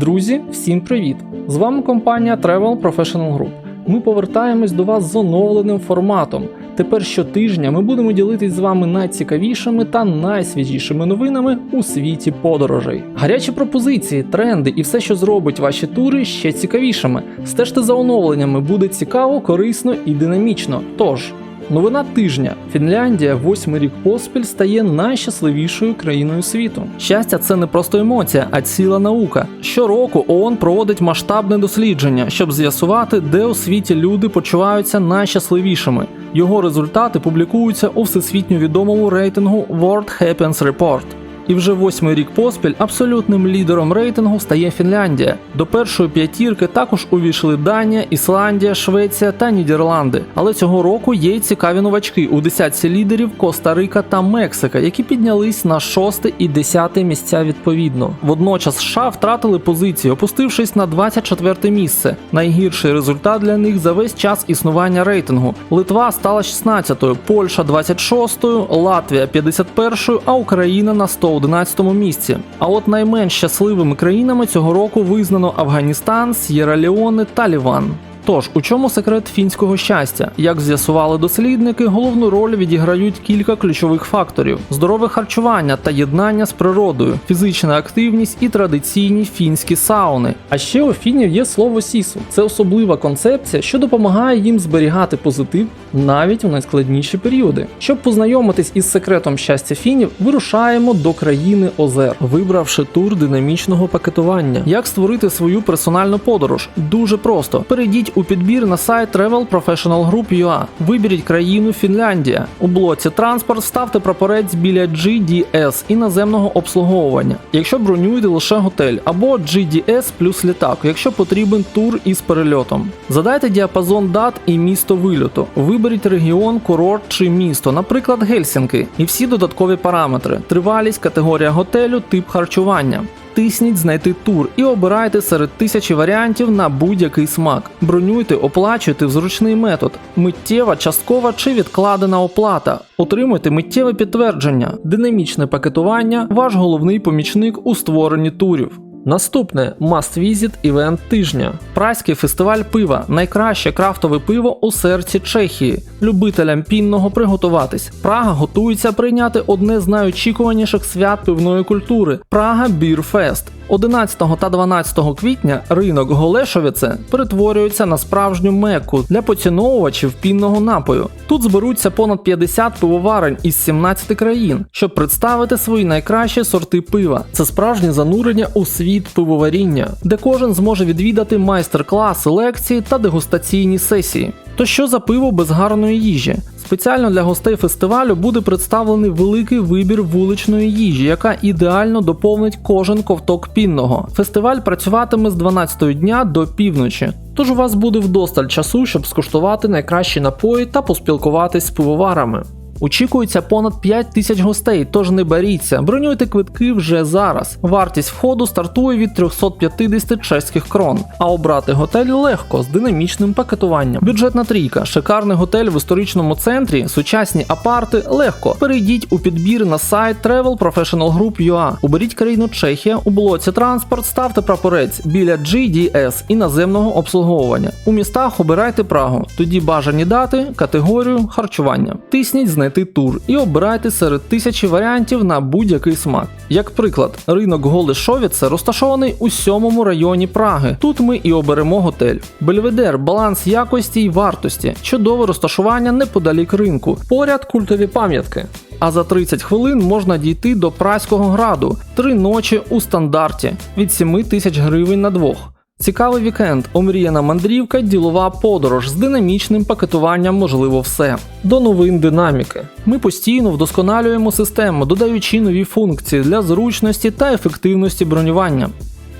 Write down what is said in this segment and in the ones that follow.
Друзі, всім привіт! З вами компанія Travel Professional Group. Ми повертаємось до вас з оновленим форматом. Тепер щотижня ми будемо ділитись з вами найцікавішими та найсвіжішими новинами у світі подорожей. Гарячі пропозиції, тренди і все, що зробить ваші тури ще цікавішими. Стежте за оновленнями, буде цікаво, корисно і динамічно. Тож. Новина тижня: Фінляндія восьмий рік поспіль стає найщасливішою країною світу. Щастя, це не просто емоція, а ціла наука. Щороку ООН проводить масштабне дослідження, щоб з'ясувати, де у світі люди почуваються найщасливішими. Його результати публікуються у всесвітньо відомому рейтингу World Happiness Report. І вже восьмий рік поспіль абсолютним лідером рейтингу стає Фінляндія. До першої п'ятірки також увійшли Данія, Ісландія, Швеція та Нідерланди. Але цього року є й цікаві новачки у десятці лідерів Коста-Рика та Мексика, які піднялись на шосте і десяте місця відповідно. Водночас США втратили позиції, опустившись на 24 місце. Найгірший результат для них за весь час існування рейтингу. Литва стала 16-ю, Польща 26-ю, Латвія 51-ю, а Україна на 111 місці. А от найменш щасливими країнами цього року визнано Афганістан, С'єра Леоне та Ліван. Тож, у чому секрет фінського щастя? Як з'ясували дослідники, головну роль відіграють кілька ключових факторів: здорове харчування та єднання з природою, фізична активність і традиційні фінські сауни. А ще у фінів є слово сісу. Це особлива концепція, що допомагає їм зберігати позитив навіть у найскладніші періоди. Щоб познайомитись із секретом щастя фінів, вирушаємо до країни озер, вибравши тур динамічного пакетування. Як створити свою персональну подорож? Дуже просто. Перейдіть у підбір на сайт Travel Professional Group UA. Виберіть країну Фінляндія. У блоці транспорт ставте прапорець біля GDS іноземного обслуговування. Якщо бронюєте лише готель або GDS плюс літак, якщо потрібен тур із перельотом. Задайте діапазон дат і місто вильоту. Виберіть регіон, курорт чи місто, наприклад, Гельсінки, і всі додаткові параметри: тривалість, категорія готелю, тип харчування. Тисніть знайти тур і обирайте серед тисячі варіантів на будь-який смак. Бронюйте, оплачуйте в зручний метод: миттєва, часткова чи відкладена оплата. Отримуйте миттєве підтвердження, динамічне пакетування, ваш головний помічник у створенні турів. Наступне Must Visit івент тижня. Праський фестиваль пива найкраще крафтове пиво у серці Чехії. Любителям пінного приготуватись. Прага готується прийняти одне з найочікуваніших свят пивної культури Прага Fest. 11 та 12 квітня ринок Голешовіце перетворюється на справжню мекку для поціновувачів пінного напою. Тут зберуться понад 50 пивоварень із 17 країн, щоб представити свої найкращі сорти пива. Це справжнє занурення у світ пивоваріння, де кожен зможе відвідати майстер-класи, лекції та дегустаційні сесії. То що за пиво без гарної їжі? Спеціально для гостей фестивалю буде представлений великий вибір вуличної їжі, яка ідеально доповнить кожен ковток пінного. Фестиваль працюватиме з 12 дня до півночі. Тож у вас буде вдосталь часу, щоб скуштувати найкращі напої та поспілкуватись з пивоварами. Очікується понад 5 тисяч гостей, тож не боріться, бронюйте квитки вже зараз. Вартість входу стартує від 350 чеських крон, а обрати готель легко з динамічним пакетуванням. Бюджетна трійка, шикарний готель в історичному центрі, сучасні апарти легко. Перейдіть у підбір на сайт Travel Professional Group UA. Уберіть країну Чехія у блоці транспорт, ставте прапорець біля GDS іноземного обслуговування. У містах обирайте Прагу, тоді бажані дати, категорію, харчування. Тисніть знайти знайти тур і обирайте серед тисячі варіантів на будь-який смак. Як приклад, ринок Голишовіце розташований у сьомому районі Праги. Тут ми і оберемо готель. Бельведер, баланс якості й вартості, чудове розташування неподалік ринку, поряд культові пам'ятки. А за 30 хвилин можна дійти до Праського граду, три ночі у стандарті від 7 тисяч гривень на двох. Цікавий вікенд, омріяна мандрівка, ділова подорож з динамічним пакетуванням можливо все. До новин динаміки. Ми постійно вдосконалюємо систему, додаючи нові функції для зручності та ефективності бронювання.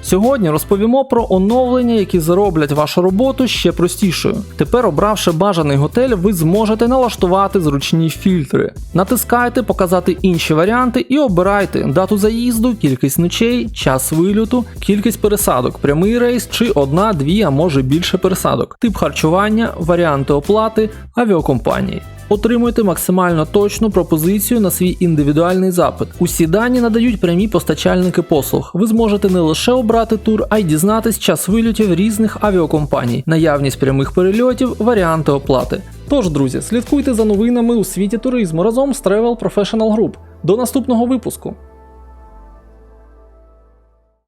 Сьогодні розповімо про оновлення, які зроблять вашу роботу ще простішою. Тепер, обравши бажаний готель, ви зможете налаштувати зручні фільтри. Натискайте, показати інші варіанти і обирайте дату заїзду, кількість ночей, час вильоту, кількість пересадок, прямий рейс чи одна, дві, а може більше пересадок, тип харчування, варіанти оплати, авіакомпанії. Отримуйте максимально точну пропозицію на свій індивідуальний запит. Усі дані надають прямі постачальники послуг. Ви зможете не лише обрати тур, а й дізнатись час вильотів різних авіакомпаній, наявність прямих перельотів, варіанти оплати. Тож, друзі, слідкуйте за новинами у світі туризму разом з Travel Professional Group. До наступного випуску!